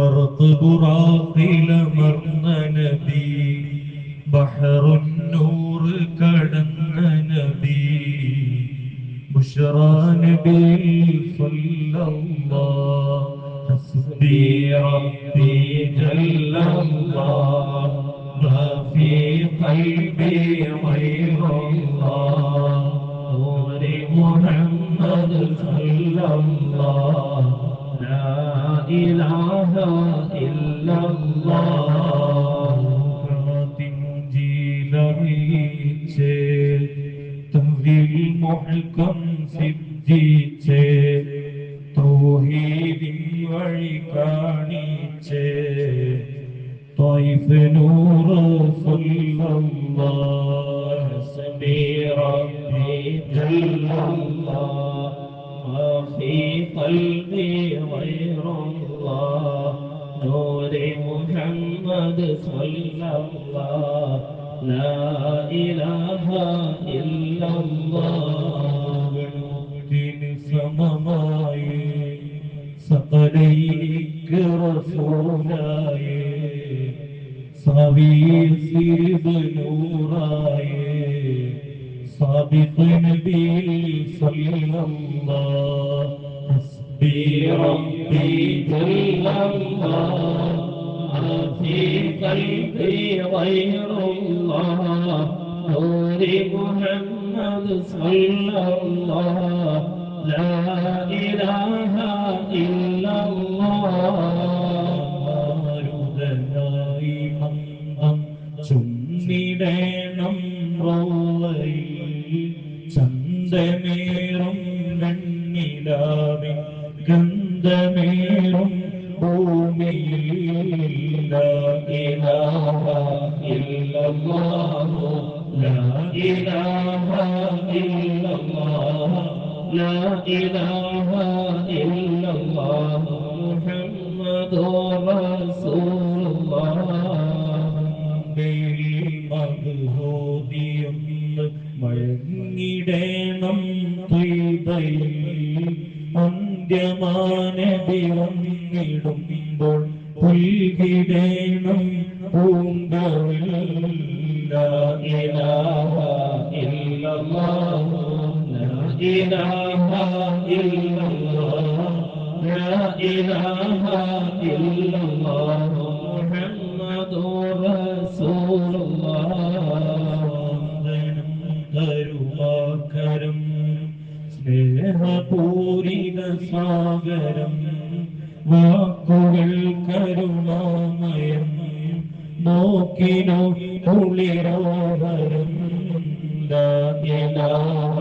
برق براقل مرن نبي بحر النور كدن نبي. بشرى نبي صلى الله حسبي ربي جل الله. ما في قلبي غير الله. نور محمد صلى الله. لا إله إلا الله ജിലറിയിച്ചേ തവിൽ മുഹക്കം സിദ്ധിച്ചേ തൗഹീദിൻ വഴി കാണിച്ചേ طيف نور صلى الله حسبي ربي جل الله ما في قلبي غير الله نور محمد صلى الله لا إله إلا الله دين سمماي سقليك رسولاي صبي بنوراي صادق نبي صلى الله ജല്ലല്ലാഹ് ما في قلبي غير الله نور محمد صلى الله لا إله إلا الله ചുന്നിടേണം റോവയിൽ ചന്തമേറും വെണ്ണിലാവിൻ ضمير قومي لا إله إلا الله لا إله إلا الله لا إله إلا الله محمد رسول الله. بالمغهود مغني അന്ത്യമാനതിറങ്ങിടുമ്പോൾ പുൽകിടേണം ഇല്ലല്ലാഹ് മുഹമ്മദു സ്നേഹപൂരിത സാഗരം വാക്കുകൾ കരുണാമയം നോക്കിനോ കുളിരോഹരം ലാ ഇലാഹ